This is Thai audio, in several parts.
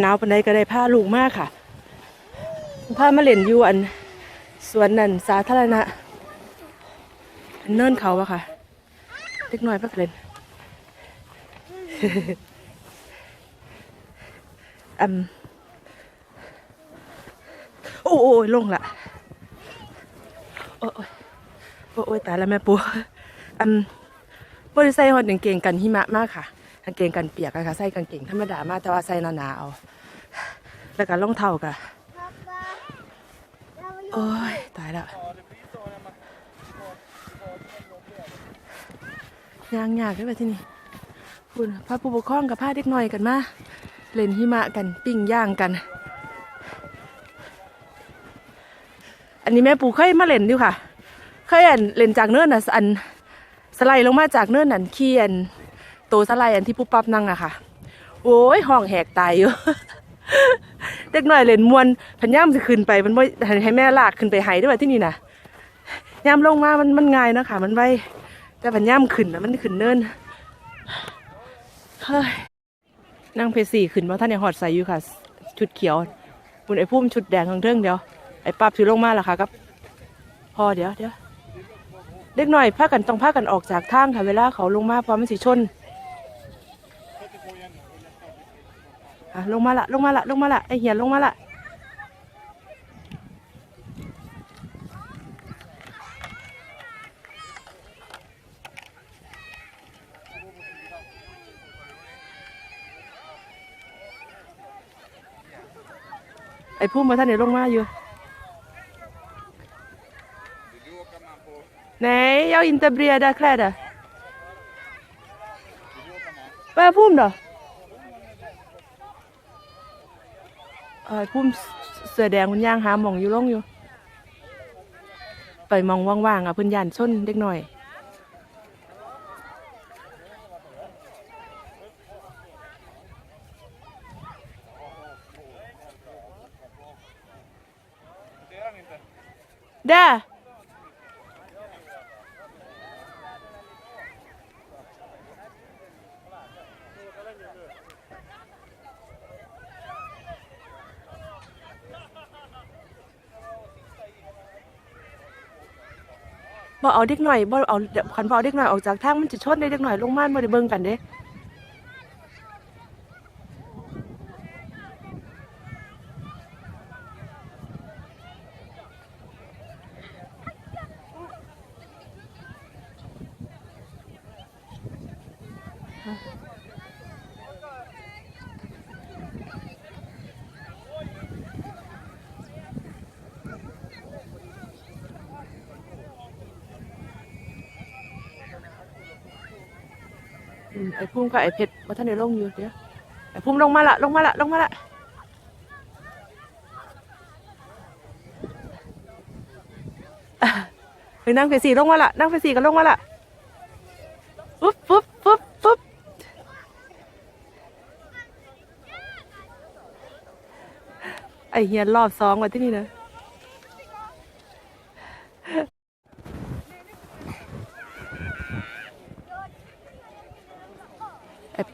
หนาวปันใดก็ได้ผ้าลูกมากค่ะผ้ามาเล่นอยู่อันสวนนั่นสาธารณะเนินเขาอะค่ะเล็กน้อยพักเล่นอืมโอ้ยลงละโอ้ยโอ้ยตายแล้วแม่ปูอืมบริใส่หอดกางเก่งกันหิมะมากค่ะ กางเกงกันเปียกอะค่ะใส่กางเกงธรรมดามากแต่ว่าใส่หนาๆเอาแล้วก็รองเท้ากัโอ้ยตายแล้วยางยากเลยไปที่นี่คุณพาผู้ปกครองกับพาเด็กน้อยกันมาเล่นหิมะกันปิ้งย่างกัน อันนี้แม่ปูเคยมาเล่นอยู่ค่ะ เคยอันเล่นจากเนินน่ะอันสไลด์ลงมาจากเนินนั่นขี้อัน โตสไลด์อันที่ปุ๊บปั๊บนั่งอะค่ะ โอ้ยห้องแหกตายอยู่เด็กน้อยเล่นมวนพันย่ามจะขึ้นไปมันไม่ให้แม่ลากขึ้นไปไห้ด้วยที่นี่นะย่ามลงมามันมันง่ายเนาะค่ะ มันไวแต่พันย่ามขึ้นนะมันขึ้นเนินเฮ้ยนั่งเพสี่ขึ้นมาท่านยังหอดใส่อยู่ค่ะ ชุดเขียวคุณไอ้พุ่มชุดแดงข้งเทิงเดียวไอ้ปั๊บถือลงมาแล้วค่ะครับพอเดี๋ยวเดี๋ยวเด็กหน่อยพากันต้องพากันออกจากทางค่ะเวลาเขาลงมาเพราะมันสิชน อะลงมาละลงมาละลงมาละไอเหียนลงมาละไอ้พุ่มมาท่านเดี๋ยวลงมาอยู่ Nej, jag är inte breda kläder. Vad är på då? เออ พุ่มเสือแดงคุณย่างหาหมองอยู่ลงอยู่ ไปมองว่างๆอะเพิ่นยานชนเด็กหน่อย Där! บ่เอาเด็กหน่อยบ่เอาขันบ่เอาเด็กหน่อยออกจากทางมันจะชนได้เด็กหน่อยลงมาบ่ได้เบิ่งกันเด้อ มไอ้พุ่มกับไอ้เพชรบ่ทันได้ลงอยู่เดี๋ยวไอ้พุ่มลงมาละลงมาละลงมาละไปนั่งเฟสีลงมาละนั่งเฟสีกันลงมาละปุ๊บปุ๊บปุ๊บปุ๊บไอเฮียนรอบสองวันที่นี่นะ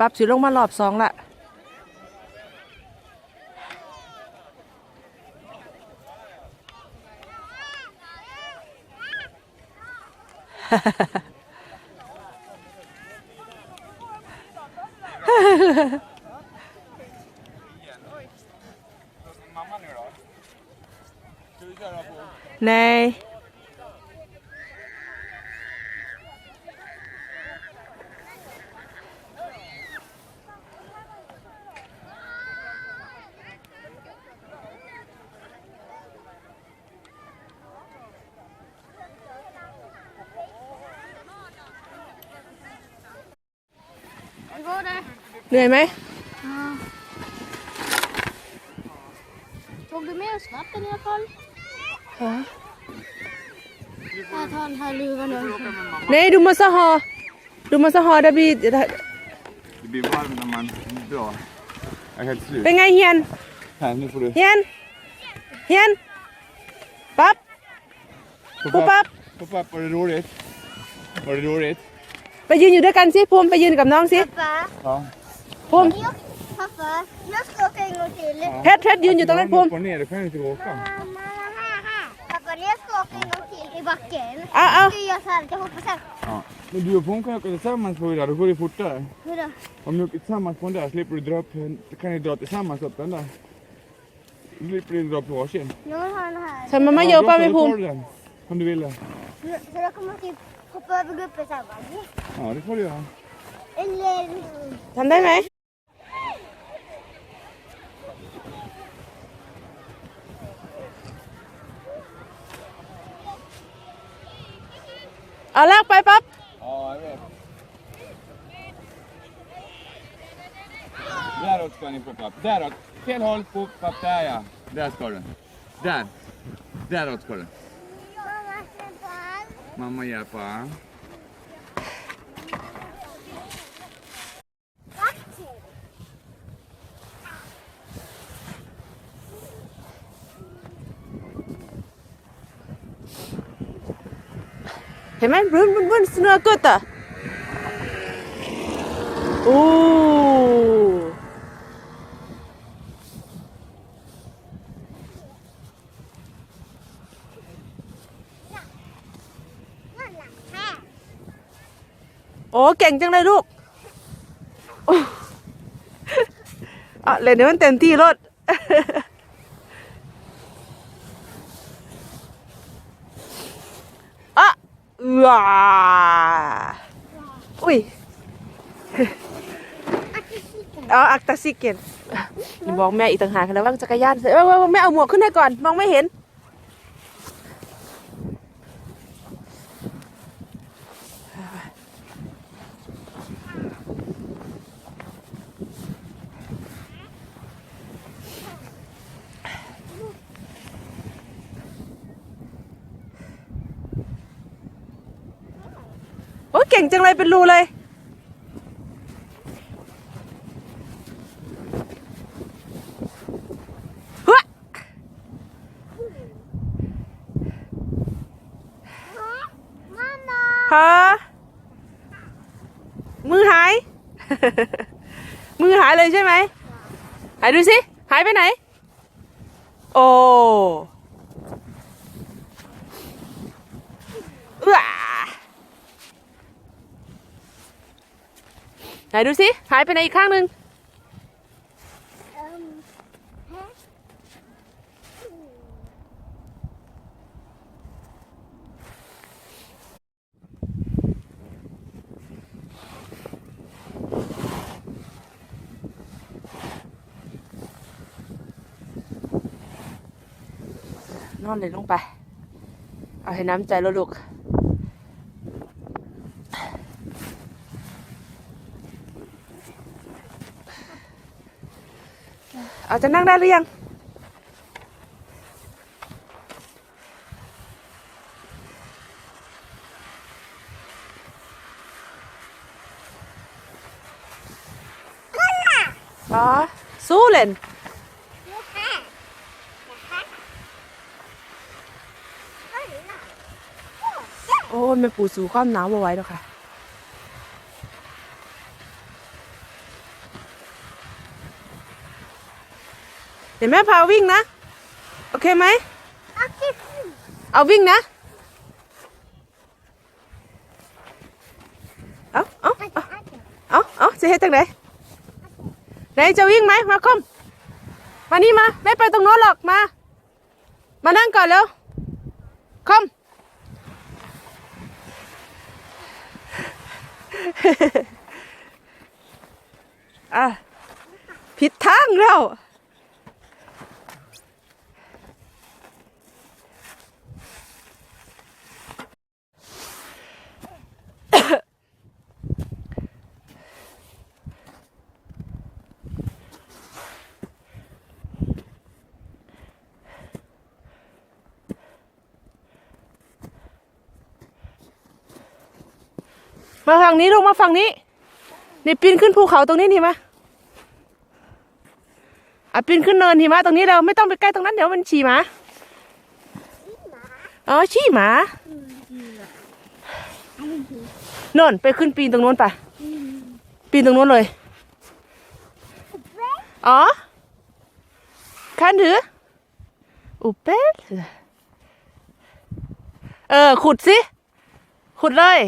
ไอ้ปั๊บสิลงมารอบสองละ Mamma nu då? Ska vi köra på? Nej. เหนื่อยไหม Ja. Tog du med oss vatten i alla fall? อ๋อ Jag tar den här luvan nu. Nej, du måste ha... Du måste ha det vid... Det blir varmt när man drar. Jag är helt slut. เป็นไงเฮียน Här, nu får du. เฮียนเฮียนปั๊บ Hopp Hopp upp. Hopp upp. Var det roligt? Var det roligt? ไปยืนอยู่ด้วยกันสิภูมิไปยืนกับน้องสิ Pappa, Ja. ภูมิ kan Pappa, jag ska åka en gång till. เพชรเพชรยืนอยู่ตรงนั้นภูมิ Upp och ner, då kan jag inte åka. Pappa, jag ska åka en gång till i backen. Ja, ja. Ska jag göra så här, jag hoppas att... Ja. Men du och hon kan åka tillsammans på det där, då går det fortare. Hur då? Om ni åker tillsammans på den där slipper du dra upp, då kan ni dra tillsammans upp den där. Då slipper du dra på varsin. Nu har den här. ใช่มามาโย Ja, ป้า då ไม่ så, ภู då มิ tar du den. Om du vill det. Så då kommer jag typ hoppa över guppen så här bara. Ja, det får du göra. Eller... ทำได้ไหมเอาลากไปปั๊บ Ja, jag vet. Däråt ska ni få papp. Däråt. Fel håll på papp. Där ja. Där ska du. Där. Däråt ska du. Mamma, sen Mamma hjälper. Backen. เห็นไหมรุนรุนรุนสเนอร์กุตอะโอ้ นั่นแหละแม่ โอ้เก่งจังเลยลูกอะเล่นเดี๋ยวมันเต็มที่รถอะว้าอุ้ยอาทิตย์ที่กันเอาอักตาซิเกนอย่าบอกแม่อีกต่างหากแล้วว่าจักรยานเสร็จแม่เอาหมวกขึ้นให้ก่อน มองไม่เห็น ก่งจังเลยเป็นรูเลยเฮ้ยมามาฮะมือหาย มือหายเลยใช่ไหมหายดูสิ หายไปไหน โอ้เอื้อ ไหนดูสิหายไปไหนอีกข้างหนึ่งเอิ่มฮะนอนเลยลงไป เอาให้น้ำใจแล้วลูก อาจะนั่งได้หรือยัง อ๋อสู้เล่นลูกแม่นะคะเฮ้ยโอ้เจ๊โอ้ยแม่ปู่สู่ความหนาวบ่ไว้แล้วค่ะ เดี๋ยวแม่พาวิ่งนะ โอเคไหมเอาวิ่งนะ เอาเอาอาทิตย์อาเอาเอาจะเฮ็ดจังไหนไหนจะวิ่งไหมมาคมมานี่มา ไม่ไปตรงโน้นหรอกมา มานั่งก่อนแล้วคมอะผิดทางแล้ว มาฝั่งนี้ลงมาฝั่งนี้ นี่ปีนขึ้นภูเขาตรงนี้นี่มาอะปีนขึ้นเนินหิมะตรงนี้เราไม่ต้องไปใกล้ตรงนั้นเดี๋ยวมันฉี่หมาอ๋อฉี่หมาโน่นไปขึ้นปีนตรงโน้นไปปีนตรงโน้นเลยเว้ยอ๋อ kan du? Oppe? เออ ขุดสิ ขุดเลย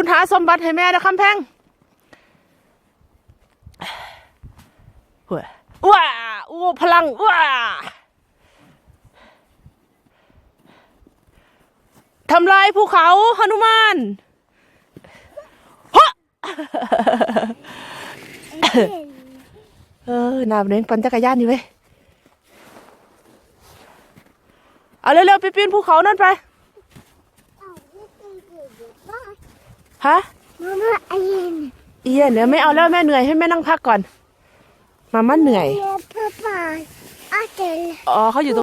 คุณหาสมบัติให้แม่นะคำแพงหัวว้าอู้พลังว้าทำลายภูเขาหนุมานฮะเออหนาเน้นปั่นจักรยานอยู่เว้ย เอาเร็วๆไปปีนภูเขานั่นไป ฮะมาม่าไอ้เย็นเอียนเดี๋ยวไม่เอาแล้วแม่เหนื่อยให้แม่นั่งพักก่อน มาม่าเหนื่อยเย็นพ่อป่าอาเจลอ๋อเขาอยู่ตรง